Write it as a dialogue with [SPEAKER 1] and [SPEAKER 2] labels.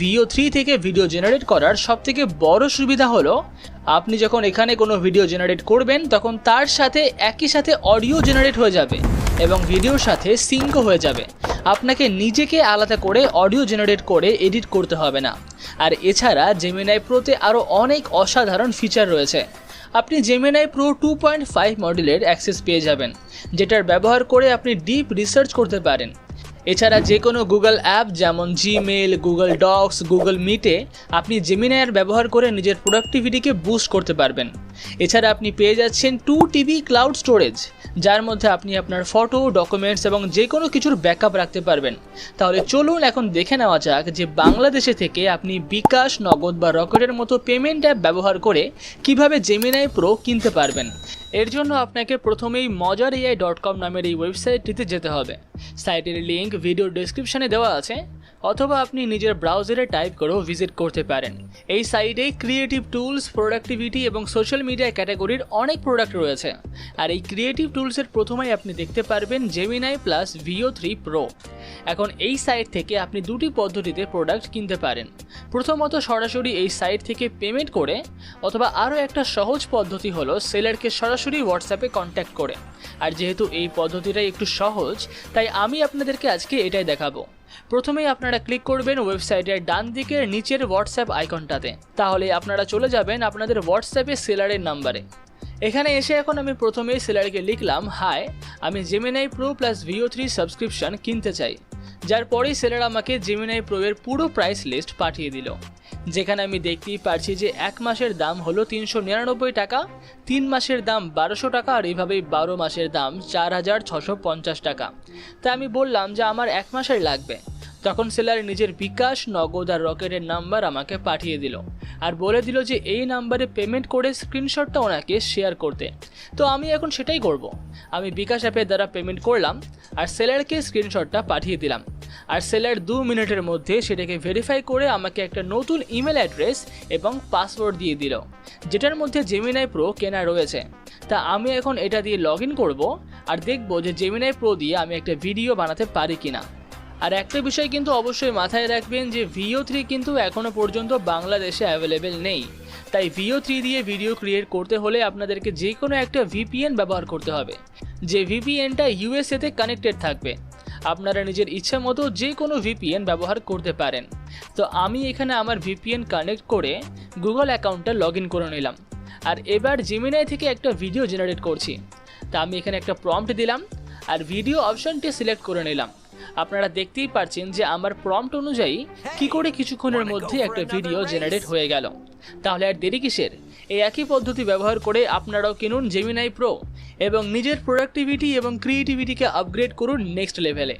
[SPEAKER 1] ভিও three থেকে video generate করার সবথেকে বড় সুবিধা হলো, আপনি যখন এখানে কোনো ভিডিও জেনারেট করবেন, তখন তার সাথে একই সাথে অডিও জেনারেট হয়ে যাবে এবং ভিডিওর সাথে সিঙ্কও হয়ে যাবে। আপনাকে নিজেকে আলাদা করে অডিও জেনারেট করে এডিট করতে হবে না। আর এছাড়া জেমিনাই প্রোতে আরও অনেক অসাধারণ ফিচার রয়েছে। আপনি Gemini pro two point five মডেলের অ্যাক্সেস পেয়ে যাবেন, যেটার ব্যবহার করে আপনি ডিপ রিসার্চ করতে পারেন। এছাড়া যে কোনো গুগল অ্যাপ যেমন জিমেল গুগল ডক্স গুগল মিটে আপনি জেমিনায়ার ব্যবহার করে নিজের প্রোডাক্টিভিটিকে বুস্ট করতে পারবেন। এছাড়া আপনি পেয়ে যাচ্ছেন টু টিবি ক্লাউড স্টোরেজ যার মধ্যে আপনি আপনার ফটো ডকুমেন্টস এবং যে কোনো কিছুর ব্যাকআপ রাখতে পারবেন। তাহলে চলুন এখন দেখে নেওয়া যাক যে বাংলাদেশে থেকে আপনি বিকাশ, নগদ বা রকেটের মতো পেমেন্ট অ্যাপ ব্যবহার করে কীভাবে জেমিনাই প্রো কিনতে পারবেন। এর জন্য আপনাকে প্রথমেই মজার এআই ডট কম নামের এই ওয়েবসাইটটিতে যেতে হবে। সাইটের লিঙ্ক ভিডিও ডেসক্রিপশনে দেওয়া আছে। অথবা আপনি নিজের ব্রাউজারে টাইপ করেও ভিজিট করতে পারেন। এই সাইটে ক্রিয়েটিভ টুলস প্রোডাক্টিভিটি এবং সোশ্যাল মিডিয়া ক্যাটাগরির অনেক প্রোডাক্ট রয়েছে। আর এই ক্রিয়েটিভ টুলসের প্রথমেই আপনি দেখতে পারবেন Gemini plus Veo three pro এখন এই সাইট থেকে আপনি দুটি পদ্ধতিতে প্রোডাক্ট কিনতে পারেন। প্রথমত সরাসরি এই সাইট থেকে পেমেন্ট করে, অথবা আরও একটা সহজ পদ্ধতি হলো সেলারকে সরাসরি হোয়াটসঅ্যাপে কন্ট্যাক্ট করে। আর যেহেতু এই পদ্ধতিটাই একটু সহজ, তাই আমি আপনাদেরকে আজকে এটাই দেখাবো। প্রথমেই আপনারা ক্লিক করবেন ওয়েবসাইটের ডান দিকের নিচের হোয়াটসঅ্যাপ আইকনটাতে তাহলে আপনারা চলে যাবেন আপনাদের হোয়াটসঅ্যাপে সেলারের নাম্বারে এখানে এসে এখন আমি প্রথমেই সেলারকে লিখলাম, হাই, আমি Gemini pro plus Veo three subscription কিনতে চাই। যার পরেই সেলার আমাকে জেমিনাই প্রো এর পুরো প্রাইস লিস্ট পাঠিয়ে দিল। যেখানে আমি দেখতেই পারছি যে এক মাসের দাম হলো তিনশো নিরানব্বই টাকা, তিন মাসের দাম বারোশো টাকা আর এইভাবেই বারো মাসের দাম চার হাজার ছশো পঞ্চাশ টাকা। তাই আমি বললাম যে আমার এক মাসের লাগবে। তখন সেলার নিজের বিকাশ, নগদ আর রকেটের নাম্বার আমাকে পাঠিয়ে দিল আর বলে দিল যে এই নাম্বারে পেমেন্ট করে স্ক্রিনশটটা ওনাকে শেয়ার করতে। তো আমি এখন সেটাই করব। আমি বিকাশ অ্যাপের দ্বারা পেমেন্ট করলাম আর সেলারকে স্ক্রিনশটটা পাঠিয়ে দিলাম। আর সেলার দু মিনিটের মধ্যে সেটাকে ভেরিফাই করে আমাকে একটা নতুন ইমেল অ্যাড্রেস এবং পাসওয়ার্ড দিয়ে দিল, যেটার মধ্যে জেমিনাই প্রো কেনা রয়েছে। তা আমি এখন এটা দিয়ে লগ ইন করব আর দেখব যে জেমিনাই প্রো দিয়ে আমি একটা ভিডিও বানাতে পারি কিনা। আর একটা বিষয় কিন্তু অবশ্যই মাথায় রাখবেন যে ভিও থ্রি কিন্তু এখনও পর্যন্ত বাংলাদেশে অ্যাভেলেবেল নেই। তাই ভিও থ্রি দিয়ে ভিডিও ক্রিয়েট করতে হলে আপনাদেরকে যে কোনো একটা ভিপিএন ব্যবহার করতে হবে। যে ভিপিএনটা ইউএসএতে কানেক্টেড থাকবে। আপনারা নিজের ইচ্ছা মতো যে কোনো ভিপিএন ব্যবহার করতে পারেন। তো আমি এখানে আমার ভিপিএন কানেক্ট করে গুগল অ্যাকাউন্টটা লগ করে নিলাম। আর এবার জিমিনাই থেকে একটা ভিডিও জেনারেট করছি। তা আমি এখানে একটা প্রম্পট দিলাম। আর ভিডিও অপশনটি সিলেক্ট করে নিলাম। আপনারা দেখতেই পারছেন যে আমার প্রম্পট অনুযায়ী কি করে কিছুক্ষণের মধ্যে একটা ভিডিও জেনারেট হয়ে গেল। তাহলে আর দেরি কিসের? এই একই পদ্ধতি ব্যবহার করে আপনারাও কিনুন জেমিনাই প্রো এবং নিজের প্রোডাক্টিভিটি এবং ক্রিয়েটিভিটিকে আপগ্রেড করুন নেক্সট লেভেলে